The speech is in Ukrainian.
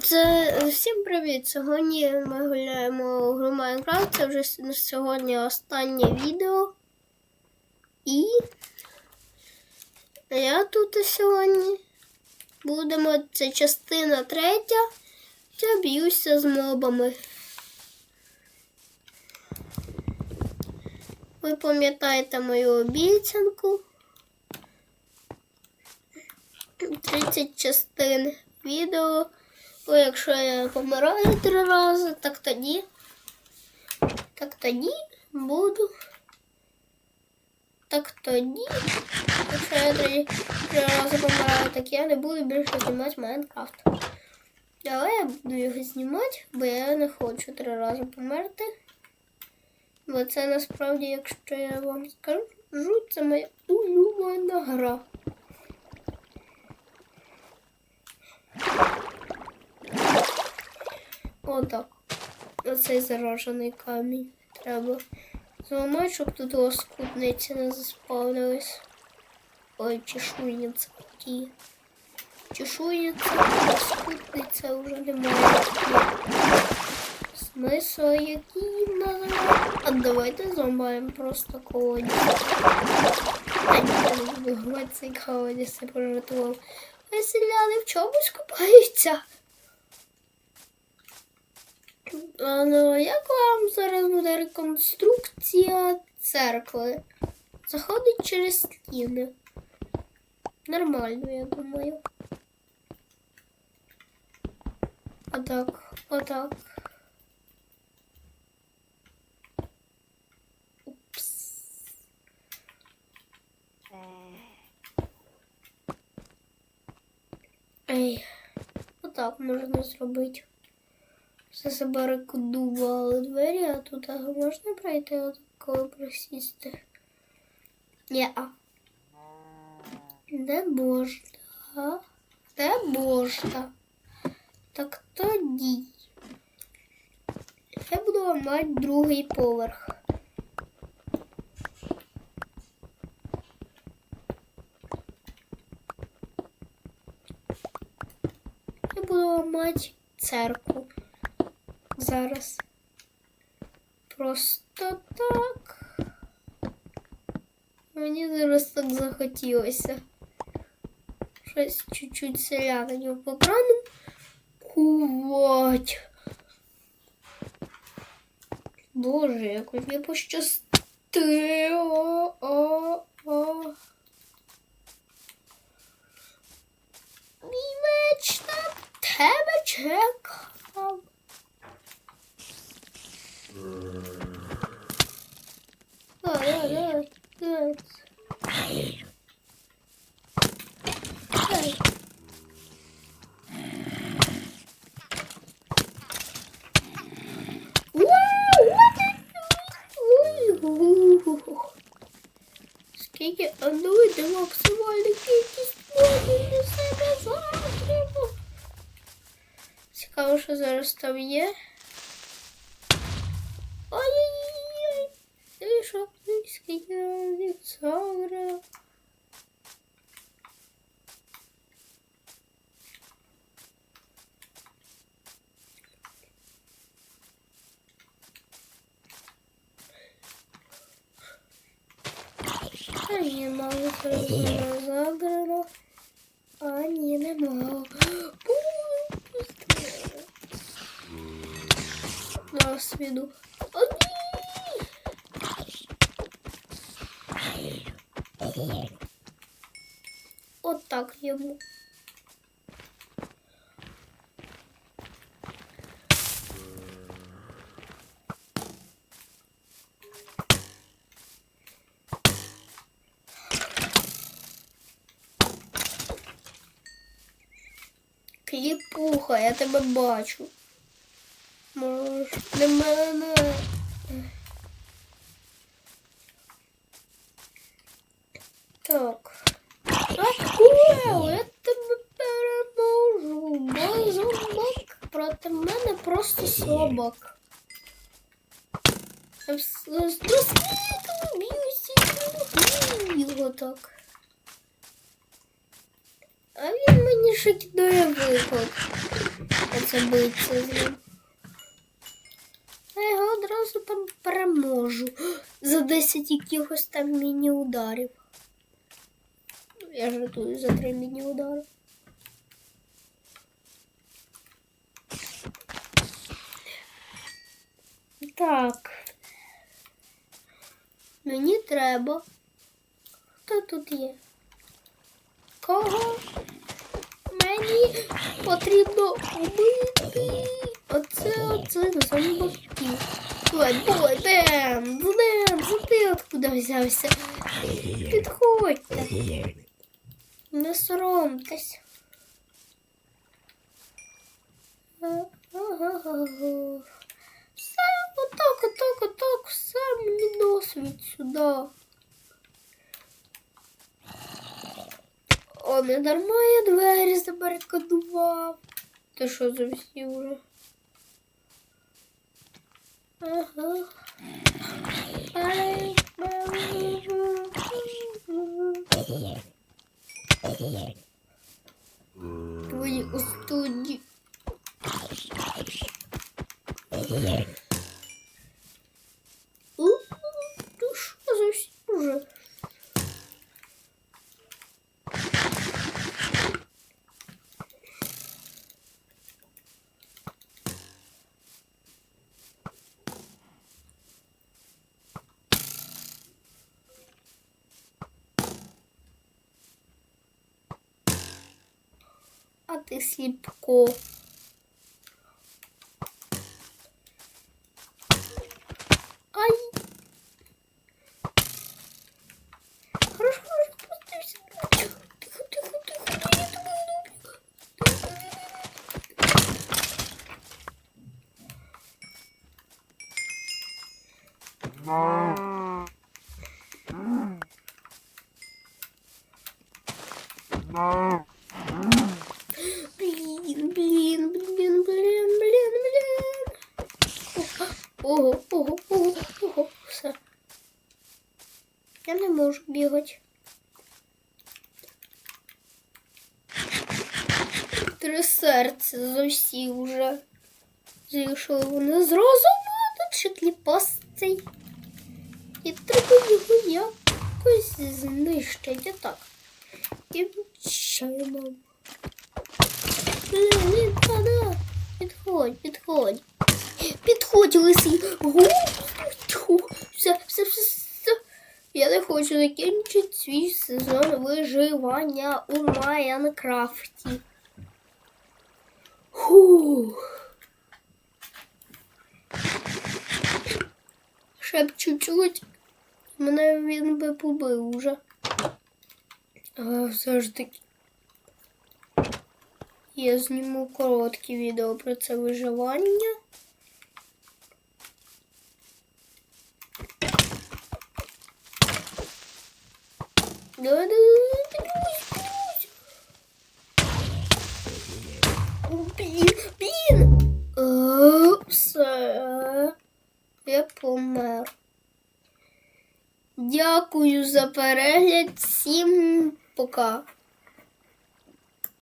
Це всім привіт! Сьогодні ми гуляємо у гру Майнкрафт. Це вже с- сьогодні останнє відео. І я тут сьогодні. Будемо. Це частина третя. Я б'юся з мобами. Ви пам'ятаєте мою обіцянку. 30 частин відео. Бо якщо я помираю три рази, так тоді. Так тоді буду. Так тоді. Якщо я три, три рази помираю, так я не буду більше знімати Майнкрафт. Але я буду його знімати, бо я не хочу три рази померти. Бо це насправді, якщо я вам скажу, це моя улюблена гра. Отак. Оцей заражений камінь. Треба зламати, щоб тут лоскутниці не заспавнились. Ой, чешуйниця які. Чешуйниця, лоскутниця вже немає. Смисл який називають? А давайте зламаємо просто колодязь. Я цей колодязь, я пожартував. А селяни в чомусь купаються. Ну, як вам зараз буде реконструкція церкви? Заходить через стіни. Нормально, я думаю. Отак, отак. Упс. Ей, отак можна зробити. Все забарикадували двері, а тут а можна пройти от коли присісти? Ні-а. Не можна. Не можна. Так тоді. Я буду ламати другий поверх. Я буду ламати церкву. Зараз. Просто так. Мені зараз так захотілося. Щось чуть-чуть селянинів покрану. Кувать. Боже, як мені пощастило. О, о. Мій меч на тебе чекав. Скільки, а ну йде максимальна кількість води для себе загрібу. Цікаво, що зараз там є. Ой-ой-ой. Ти що, ти скільки разів заграв? А ні, мало заграно. А ні, не мало. На свіду. О, ні! От так йому. Кліпуха, я тебе бачу. Можеш для мене. Так. Акуел, я тебе переможу. Бо зомбак проти мене просто б'юся його так. А він мені ще кидає виклик. От це битися з ним. Я його одразу там переможу. За 10 якихось там міні-ударів. Я жартую за 3 міні-удари. Так. Мені треба. Хто тут є? Кого? Мені потрібно вбити. Оце оце на зомбаків. Ой, бой, Ден, Ден, ти откуда взявся? Підходьте. Не соромтесь. Все, отак, отак, отак, все мені досвід сюди. О, не дарма я двері забарикадував. Ти що зовсім уже? Ага. Ай, Твої у У, золотых слепков. Ай! Хорошо, хорошо, поставься. Тихо, тихо, тихо, тихо, я тебя люблю. Мам. No. Я не можу бігати. Три серця зовсім уже. Зійшли вони з розуму, тут ще кліпасцей. І треба його якось знищити. Так. І чаємо. Підходь, підходь. Підходь, лисий. Все, все, все. Я не хочу закінчити свій сезон виживання у Майнкрафті. Фух. Ще б чуть-чуть. Мене він би побив уже. А все ж таки. Я зніму коротке відео про це виживання. Дякую за перегляд. Всім пока.